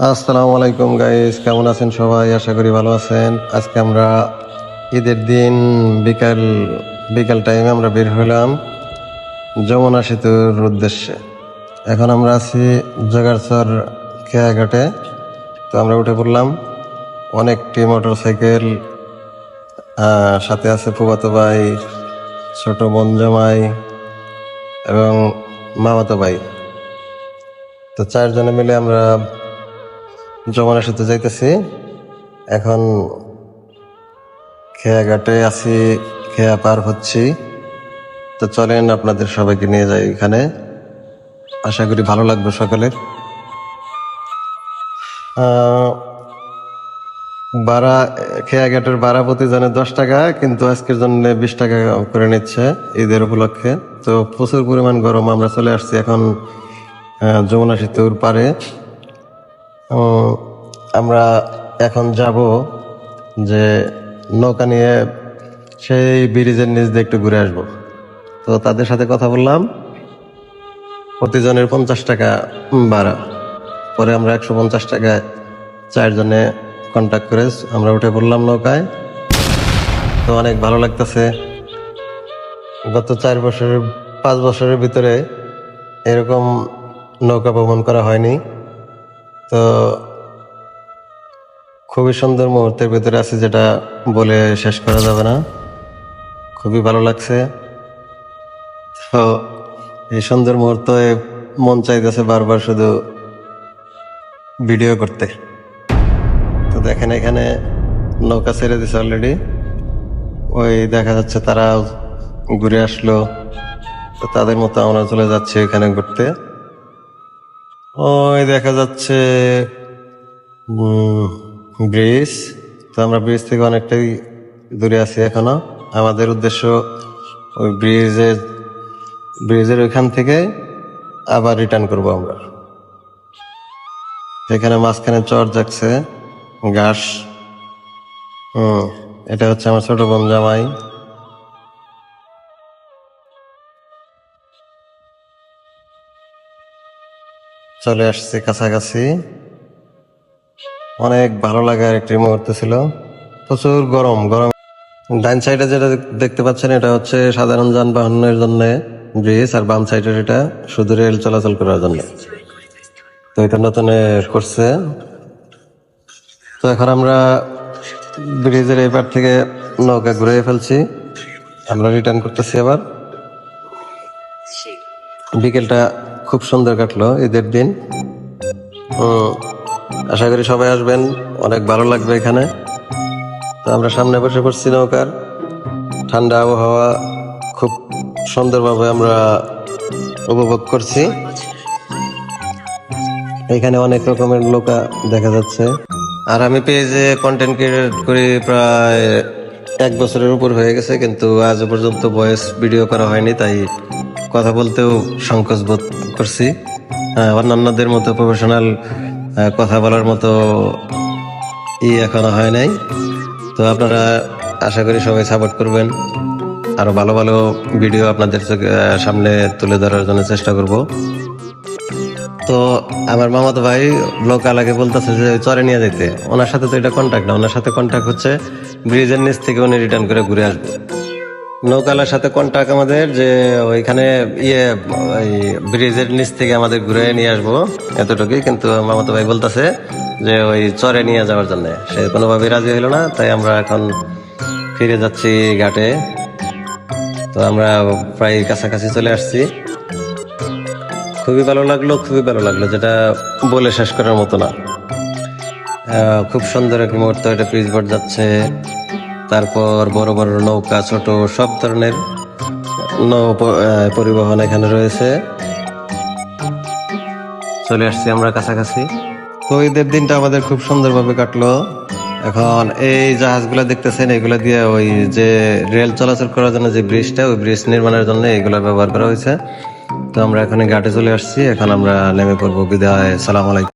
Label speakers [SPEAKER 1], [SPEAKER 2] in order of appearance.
[SPEAKER 1] আসসালামু আলাইকুম গাইস কেমন আছেন সবাই? আশা করি ভালো আছেন। আজকে আমরা ঈদের দিন বিকাল বিকাল টাইমে আমরা বের হলাম যমুনা সেতুর উদ্দেশ্যে। এখন আমরা আছি জগারচর খেয়াঘাটে। তো আমরা উঠে পড়লাম। অনেকটি মোটর সাইকেল সাথে আছে ফুবাতো ভাই, ছোট বোন জামাই এবং মামাতো ভাই। তো চারজনে মিলে আমরা যমুনা সেতু যাইতেছি। এখন খেয়াঘাটে আছি, খেয়া পার হচ্ছি। তো চলেন আপনাদের সবাইকে নিয়ে যাই এখানে। আশা করি ভালো লাগবে সকালের। ভাড়া, খেয়াঘাটের ভাড়া প্রতি জনে দশ টাকা, কিন্তু আজকের জন্য বিশ টাকা করে নিচ্ছে ঈদের উপলক্ষে। তো প্রচুর পরিমাণ গরম আমরা চলে আসছি এখন যমুনা সেতুর পারে আমরা এখন যাব যে নৌকা নিয়ে সেই ব্রিজের নিচ দিয়ে একটু ঘুরে আসব। তো তাদের সাথে কথা বললাম। প্রতিজনের পঞ্চাশ টাকা ভাড়া। পরে আমরা একশো পঞ্চাশ টাকায় চারজনে কন্ট্যাক্ট করে আমরা উঠে পড়লাম নৌকায়। তো অনেক ভালো লাগতেছে। গত চার বছরের, পাঁচ বছরের ভিতরে এরকম নৌকা ভ্রমণ করা হয়নি। তো খুবই সুন্দর মুহূর্তের ভিতরে আছে যেটা বলে শেষ করা যাবে না। খুবই ভালো লাগছে। তো এই সুন্দর মুহূর্তে মন চাইতেছে বারবার শুধু ভিডিও করতে। তো দেখেন এখানে নৌকা ছেড়ে দিছে অলরেডি ওই দেখা যাচ্ছে তারা ঘুরে আসলো। তো তাদের মতো আমরা চলে যাচ্ছি এখানে ঘুরতে। ওই দেখা যাচ্ছে ব্রিজ তো আমরা ব্রিজ থেকে অনেকটাই দূরে আছি এখনও। আমাদের উদ্দেশ্য ওই ব্রিজের ব্রিজের ওইখান থেকে আবার রিটার্ন করব আমরা। এখানে মাঝখানে চর যাচ্ছে, ঘাস। হুম এটা হচ্ছে আমার ছোট বোন জামাই। চলে আসছে কাছাকাছি। অনেক ভালো লাগার একটি মুহূর্ত ছিল। প্রচুর গরম গরম। ডাইন সাইডে যেটা দেখতে পাচ্ছেন, এটা হচ্ছে সাধারণ যানবাহনের জন্য ব্রিজ, আর বাম সাইডের এটা শুধু রেল চলাচল করার জন্য। তো এটা নতুন করছে। তো এখন আমরা ব্রিজের এপার থেকে নৌকা ঘুরে ফেলছি। আমরা রিটার্ন করতেছি আবার। বিকেলটা খুব সুন্দর কাটলো ঈদের দিন। আশা করি সবাই আসবেন, অনেক ভালো লাগবে এখানে। তো আমরা সামনে বসে পড়ছি নৌকার। ঠান্ডা আবহাওয়া, খুব সুন্দরভাবে আমরা উপভোগ করছি। এখানে অনেক রকমের লোকা দেখা যাচ্ছে। আর আমি পেজে কন্টেন্ট ক্রিয়েট করি প্রায় এক বছরের উপর হয়ে গেছে, কিন্তু আজ পর্যন্ত ভয়েস ভিডিও করা হয়নি, তাই কথা বলতেও সংকোচ বোধ করছি। অন্যান্যদের মতো প্রফেশনাল কথা বলার মতো ই এখনও হয় নাই। তো আপনারা আশা করি সবাই সাপোর্ট করবেন। আরও ভালো ভালো ভিডিও আপনাদের সামনে তুলে ধরার জন্য চেষ্টা করব। তো আমার মামাতো ভাই লোকাল আগে বলতেছে যে, চরে নিয়ে যেতে ওনার সাথে তো এটা কন্ট্যাক্ট না, ওনার সাথে কন্ট্যাক্ট হচ্ছে ব্রিজের নিচ থেকে উনি রিটার্ন করে ঘুরে আসবে। নৌকালার সাথে কন্ট্যাক্ট আমাদের যে ওইখানে ইয়ে ওই ব্রিজের নিচ থেকে আমাদের ঘুরে নিয়ে আসব এতটুকুই। কিন্তু মামাতো ভাই বলতেছে যে ওই চরে নিয়ে যাওয়ার জন্য। সে কোনোভাবেই রাজি হইল না, তাই আমরা এখন ফিরে যাচ্ছি ঘাটে। তো আমরা প্রায় কাছাকাছি চলে আসছি। খুবই ভালো লাগল, খুবই ভালো লাগল, যেটা বলে শেষ করার মতো না। খুব সুন্দর এক মুহূর্ত, এটা পিচ বোর্ড যাচ্ছে। তারপর বড় বড় নৌকা, ছোট, সব ধরনের নৌ পরিবহন এখানে রয়েছে। চলে আসছি আমরা কাছাকাছি। তো ঈদের দিনটা আমাদের খুব সুন্দরভাবে কাটলো। এখন এই জাহাজগুলো দেখতেছেন, এগুলো দিয়ে ওই যে রেল চলাচল করার জন্য যে ব্রিজটা, ওই ব্রিজ নির্মাণের জন্য এগুলো ব্যবহার করা হয়েছে। তো আমরা এখানে ঘাটে চলে আসছি, এখন আমরা নেমে পড়ব। বিদায়, সালাম আলাইকুম।